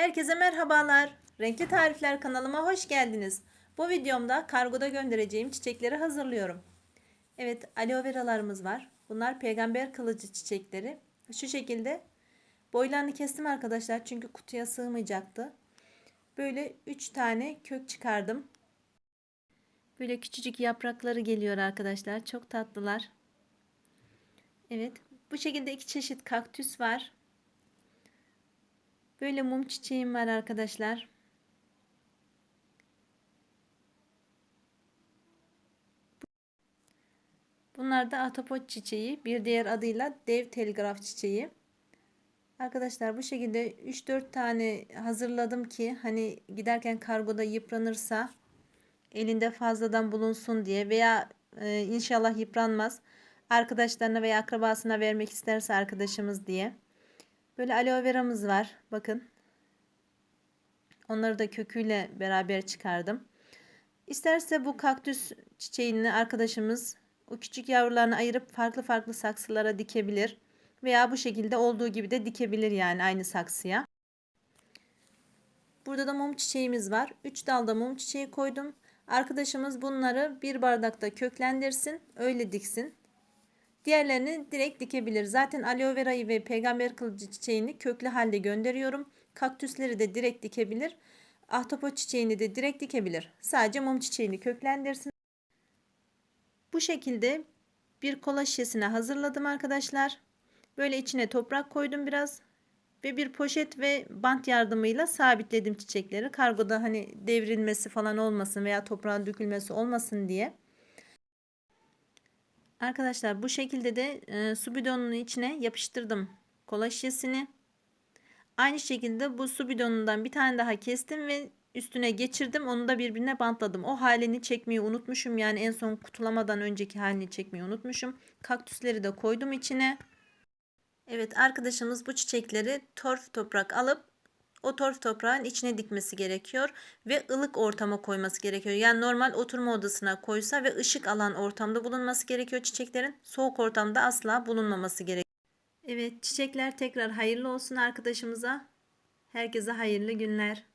Herkese merhabalar. Renkli Tarifler kanalıma hoş geldiniz. Bu videomda kargoda göndereceğim çiçekleri hazırlıyorum. Evet, aloe veralarımız var. Bunlar peygamber kılıcı çiçekleri. Şu şekilde boylarını kestim arkadaşlar çünkü kutuya sığmayacaktı. Böyle 3 tane kök çıkardım. Böyle küçücük yaprakları geliyor arkadaşlar. Çok tatlılar. Evet, bu şekilde iki çeşit kaktüs var. Böyle mum çiçeğim var arkadaşlar. Bunlar da atopot çiçeği. Bir diğer adıyla dev telgraf çiçeği. Arkadaşlar bu şekilde 3-4 tane hazırladım ki hani giderken kargoda yıpranırsa elinde fazladan bulunsun diye veya e, inşallah yıpranmaz. Arkadaşlarına veya akrabasına vermek isterse arkadaşımız diye. Böyle aloe veramız var. Bakın. Onları da köküyle beraber çıkardım. İsterse bu kaktüs çiçeğini arkadaşımız o küçük yavrularını ayırıp farklı farklı saksılara dikebilir. Veya bu şekilde olduğu gibi de dikebilir yani aynı saksıya. Burada da mum çiçeğimiz var. 3 dalda mum çiçeği koydum. Arkadaşımız bunları bir bardakta köklendirsin. Öyle diksin. Diğerlerini direkt dikebilir. Zaten aloe verayı ve peygamber kılıcı çiçeğini köklü halde gönderiyorum. Kaktüsleri de direkt dikebilir. Ahtapot çiçeğini de direkt dikebilir. Sadece mum çiçeğini köklendirsin. Bu şekilde bir kola şişesine hazırladım arkadaşlar. Böyle içine toprak koydum biraz. Ve bir poşet ve bant yardımıyla sabitledim çiçekleri. Kargoda hani devrilmesi falan olmasın veya toprağın dökülmesi olmasın diye. Arkadaşlar bu şekilde de e, su bidonunun içine yapıştırdım kola şişesini. Aynı şekilde bu su bidonundan bir tane daha kestim ve üstüne geçirdim. Onu da birbirine bantladım. O halini çekmeyi unutmuşum. Yani en son kutulamadan önceki halini çekmeyi unutmuşum. Kaktüsleri de koydum içine. Evet arkadaşımız bu çiçekleri torf toprak alıp o torf toprağın içine dikmesi gerekiyor ve ılık ortama koyması gerekiyor. Yani normal oturma odasına koysa ve ışık alan ortamda bulunması gerekiyor çiçeklerin. Soğuk ortamda asla bulunmaması gerekiyor. Evet çiçekler tekrar hayırlı olsun arkadaşımıza. Herkese hayırlı günler.